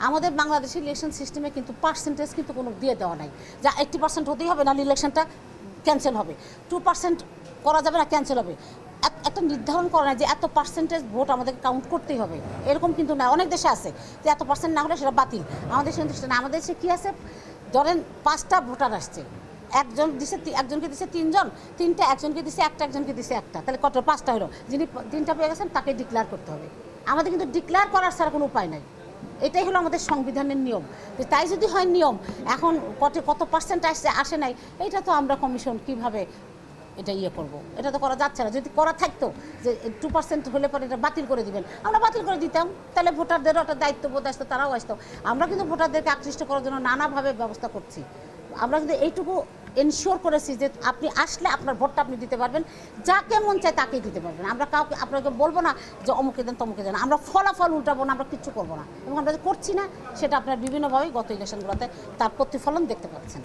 আমাদের বাংলাদেশের ইলেকশন সিস্টেমে কিন্তু পার্সেন্টেজ কিন্তু কোনো দিয়ে দেওয়া নাই। যা এইট্টি পার্সেন্ট হতেই হবে, নাহলে ইলেকশনটা ক্যান্সেল হবে। টু পার্সেন্ট করা যাবে না ক্যান্সেল হবে। এক- একটা নির্ধারণ করা না যে এত পার্সেন্টেজ ভোট আমাদেরকে কাউন্ট করতেই হবে। এরকম কিন্তু না, অনেক দেশে আছে যে এত পার্সেন্ট না হলে সেটা বাতিল। আমাদের সেটা না, আমাদের দেশে কী আছে? ধরেন পাঁচটা ভোটার আসছে। একজন দিছে একজনকে দিছে তিনজন, তিনটা একজনকে দিছে একটা, একজনকে দিছে একটা। তাহলে কত, পাঁচটা হলো? যিনি তিনটা পেয়ে গেছেন, তাকে ডিক্লেয়ার করতে হবে। আমাদের কিন্তু ডিক্লেয়ার করার ছাড়া কোনো উপায় নাই। এটাই হলো আমাদের সংবিধানের নিয়ম। তাই যদি হয় নিয়ম, এখন কত কত পার্সেন্ট আসছে আসে নাই এটা তো আমরা কমিশন কীভাবে এটা ইয়ে করব? এটা তো করা যাচ্ছে না। যদি করা থাকতো যে টু পার্সেন্ট হলে পরে এটা বাতিল করে দিবেন, আমরা বাতিল করে দিতাম। তাহলে ভোটারদেরও একটা দায়িত্ববোধ আসতো, তারাও আসতো। আমরা কিন্তু ভোটারদেরকে আকৃষ্ট করার জন্য নানাভাবে ব্যবস্থা করছি। আমরা কিন্তু এইটুকু এনশিওর করেছি যে আপনি আসলে আপনার ভোটটা আপনি দিতে পারবেন। যাকে মন চায় তাকেই দিতে পারবেন। আমরা কাউকে, আপনাকে বলব না যে অমুকে দেন, তমুকে দেন। আমরা ফলাফল উল্টাবো না, আমরা কিচ্ছু করব না। এবং আমরা যে করছি না, সেটা আপনার বিভিন্নভাবেই গত ইলেকশনগুলোতে তার প্রতিফলন দেখতে পাচ্ছেন।